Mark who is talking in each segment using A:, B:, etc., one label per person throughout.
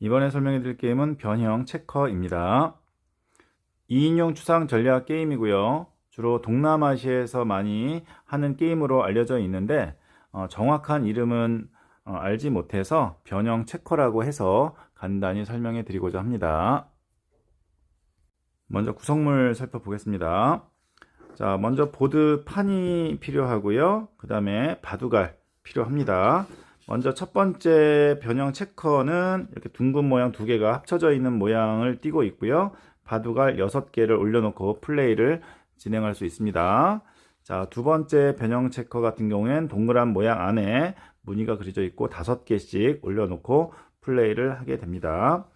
A: 이번에 설명해 드릴 게임은 변형 체커입니다. 2인용 추상 전략 게임이고요. 주로 동남아시아에서 많이 하는 게임으로 알려져 있는데 어, 정확한 이름은 어, 알지 못해서 변형 체커라고 해서 간단히 설명해 드리고자 합니다. 먼저 구성물 살펴보겠습니다. 자, 먼저 보드 판이 필요하고요. 그 다음에 바둑알 필요합니다. 먼저 첫 번째 변형 체커는 이렇게 둥근 모양 두 개가 합쳐져 있는 모양을 띠고 있고요. 바둑알 6개를 올려놓고 플레이를 진행할 수 있습니다. 자, 두 번째 변형 체커 같은 경우엔 동그란 모양 안에 무늬가 그려져 있고 다섯 개씩 올려놓고 플레이를 하게 됩니다.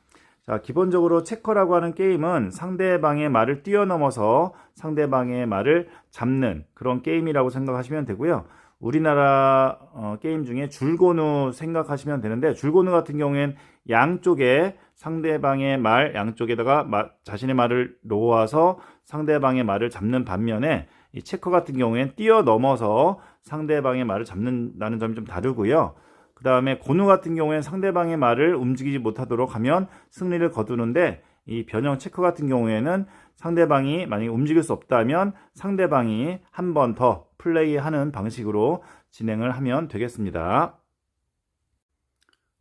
A: 자, 기본적으로 체커라고 하는 게임은 상대방의 말을 뛰어넘어서 상대방의 말을 잡는 그런 게임이라고 생각하시면 되고요. 우리나라 어, 게임 중에 줄고누 생각하시면 되는데 줄고누 같은 경우엔 양쪽에 상대방의 말 양쪽에다가 마, 자신의 말을 놓아서 상대방의 말을 잡는 반면에 이 체커 같은 경우엔 뛰어넘어서 상대방의 말을 잡는다는 점이 좀 다르고요. 그 다음에 고누 같은 경우엔 상대방의 말을 움직이지 못하도록 하면 승리를 거두는데 이 변형 체커 같은 경우에는 상대방이 만약에 움직일 수 없다면 상대방이 한 번 더 플레이하는 방식으로 진행을 하면 되겠습니다.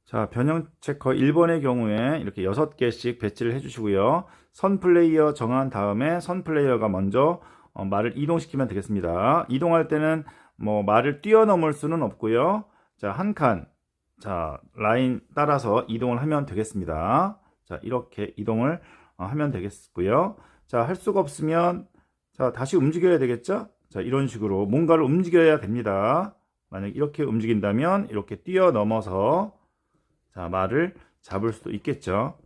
A: 자, 변형 체커 1번의 경우에 이렇게 6개씩 배치를 해주시고요. 선 플레이어 정한 다음에 선 플레이어가 먼저 어, 말을 이동시키면 되겠습니다. 이동할 때는 뭐 말을 뛰어넘을 수는 없고요. 자, 한 칸, 자, 라인 따라서 이동을 하면 되겠습니다. 자, 이렇게 이동을 어, 하면 되겠고요. 자, 할 수가 없으면 자, 다시 움직여야 되겠죠? 자, 이런 식으로 뭔가를 움직여야 됩니다. 만약 이렇게 움직인다면 이렇게 뛰어넘어서 자, 말을 잡을 수도 있겠죠.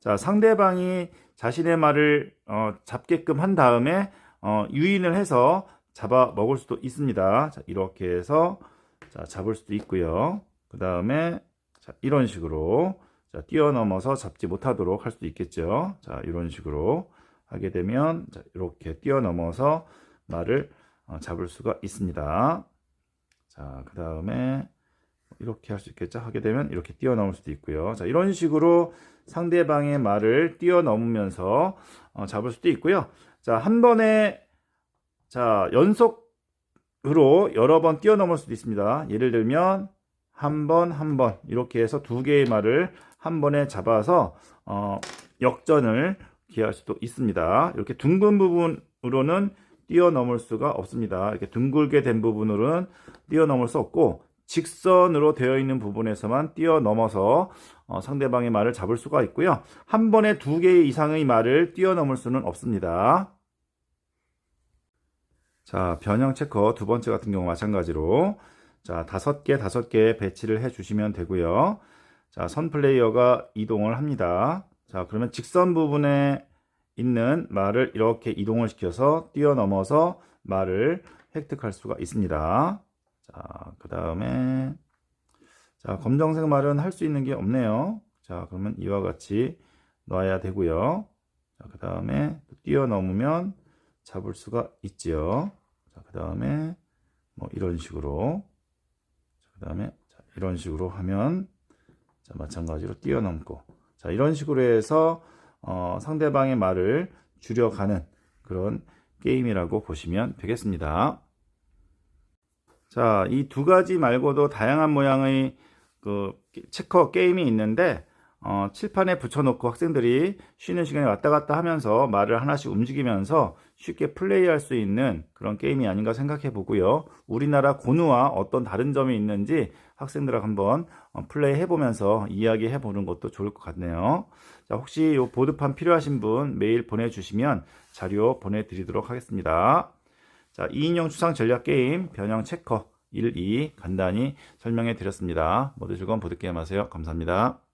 A: 자, 상대방이 자신의 말을 어, 잡게끔 한 다음에 어, 유인을 해서 잡아 먹을 수도 있습니다. 자, 이렇게 해서 자, 잡을 수도 있고요. 그 다음에 이런 식으로 자, 뛰어넘어서 잡지 못하도록 할 수도 있겠죠. 자, 이런 식으로 하게 되면 자, 이렇게 뛰어넘어서 말을 어, 잡을 수가 있습니다. 자, 그 다음에 이렇게 할 수 있겠죠. 하게 되면 이렇게 뛰어넘을 수도 있고요. 자, 이런 식으로 상대방의 말을 뛰어넘으면서 어, 잡을 수도 있고요. 자, 한 번에 자, 연속 으로 여러 번 뛰어넘을 수도 있습니다. 예를 들면 한 번, 한 번 이렇게 해서 두 개의 말을 한 번에 잡아서 어, 역전을 기할 수도 있습니다. 이렇게 둥근 부분으로는 뛰어넘을 수가 없습니다. 이렇게 둥글게 된 부분으로는 뛰어넘을 수 없고 직선으로 되어 있는 부분에서만 뛰어넘어서 어, 상대방의 말을 잡을 수가 있고요. 한 번에 두 개 이상의 말을 뛰어넘을 수는 없습니다. 자, 변형 체커 두 번째 같은 경우 마찬가지로 자, 다섯 개, 다섯 개 배치를 해 주시면 되고요. 자, 선 플레이어가 이동을 합니다. 자, 그러면 직선 부분에 있는 말을 이렇게 이동을 시켜서 뛰어넘어서 말을 획득할 수가 있습니다. 자, 그 다음에 자, 검정색 말은 할 수 있는 게 없네요. 자, 그러면 이와 같이 놔야 되고요. 자, 그 다음에 뛰어넘으면 잡을 수가 있지요. 자, 그 다음에 뭐 이런 식으로 그 다음에 이런 식으로 하면 자, 마찬가지로 뛰어넘고 자, 이런 식으로 해서 어, 상대방의 말을 줄여가는 그런 게임이라고 보시면 되겠습니다. 자, 이 두 가지 말고도 다양한 모양의 그 체커 게임이 있는데 어, 칠판에 붙여놓고 학생들이 쉬는 시간에 왔다 갔다 하면서 말을 하나씩 움직이면서 쉽게 플레이할 수 있는 그런 게임이 아닌가 생각해 보고요. 우리나라 고누와 어떤 다른 점이 있는지 학생들하고 한번 어, 플레이 해 보면서 이야기해 보는 것도 좋을 것 같네요. 자, 혹시 이 보드판 필요하신 분 메일 보내주시면 자료 보내드리도록 하겠습니다. 자, 2인용 추상 전략 게임 변형 체커 1, 2 간단히 설명해 드렸습니다. 모두 즐거운 보드게임 하세요. 감사합니다.